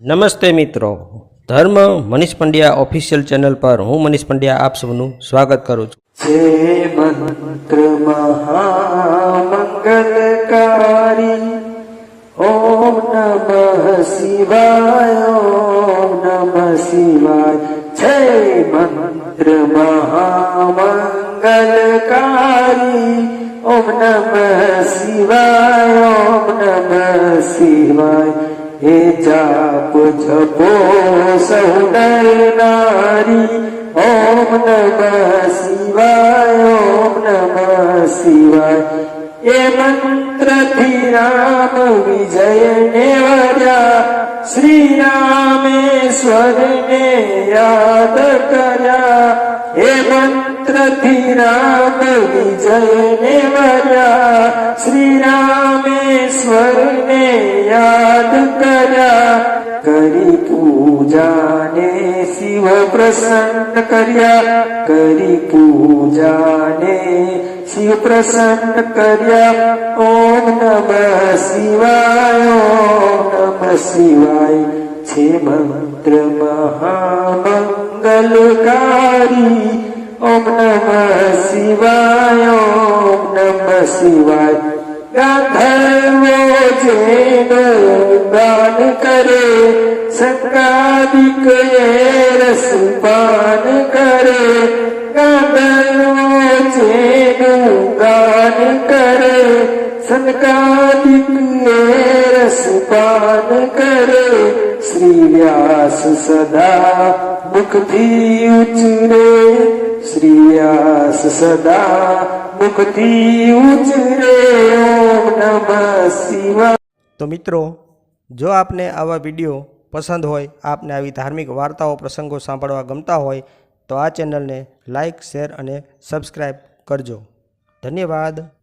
નમસ્તે મિત્રો ધર્મ મનીષ પંડ્યા ઓફિશિયલ ચેનલ પર હું મનીષ પંડ્યા આપ સૌનું સ્વાગત કરું છું જે મંત્ર મહામંગલકારી ઓમ નમઃ શિવાય ઓમ નમઃ શિવાય છે મંત્ર મહામંગલકારી ઓમ નમઃ શિવાય ઓમ નમઃ શિવાય હે જાપ જપો સૌ નર, ઓમ નમ શિવાય, ઓમ નમ શિવાય. એ મંત્રથી રામ વિજય ને વર્યા શ્રી રામેશ્વરને યાદ કર્યા. હે મંત્રથી રામ વિજય ને વર્યા શ્રી રામેશ્વરને યાદ કર્યા કરી પૂજાને શિવ પ્રસન્ન કર્યા કરી પૂજાને શિવ પ્રસન્ન કર્યા ઓમ નમ શિવાય ઓમ નમઃ શિવાય છે મંત્ર મહામંગલકારી ઓમ નમ શિવાય ઓમ નમઃ શિવાય દાન કરે સંકાદિક રસ પાન કરે ગાંધર્વો જેનું દાન કરે સંકાદિક એ રસપાન કરે શ્રી વ્યાસ સદા મુખથી ઉચરે શ્રી વ્યાસ સદા મુખથી ઉચરે ઓમ નમઃ તો મિત્રો, જો આપને આવા વીડિયો પસંદ હોય, આપને આવી ધાર્મિક વાર્તાઓ, પ્રસંગો સાંભળવા ગમતા હોય, તો આ ચેનલને લાઇક શેર અને સબસ્ક્રાઈબ કરજો. ધન્યવાદ.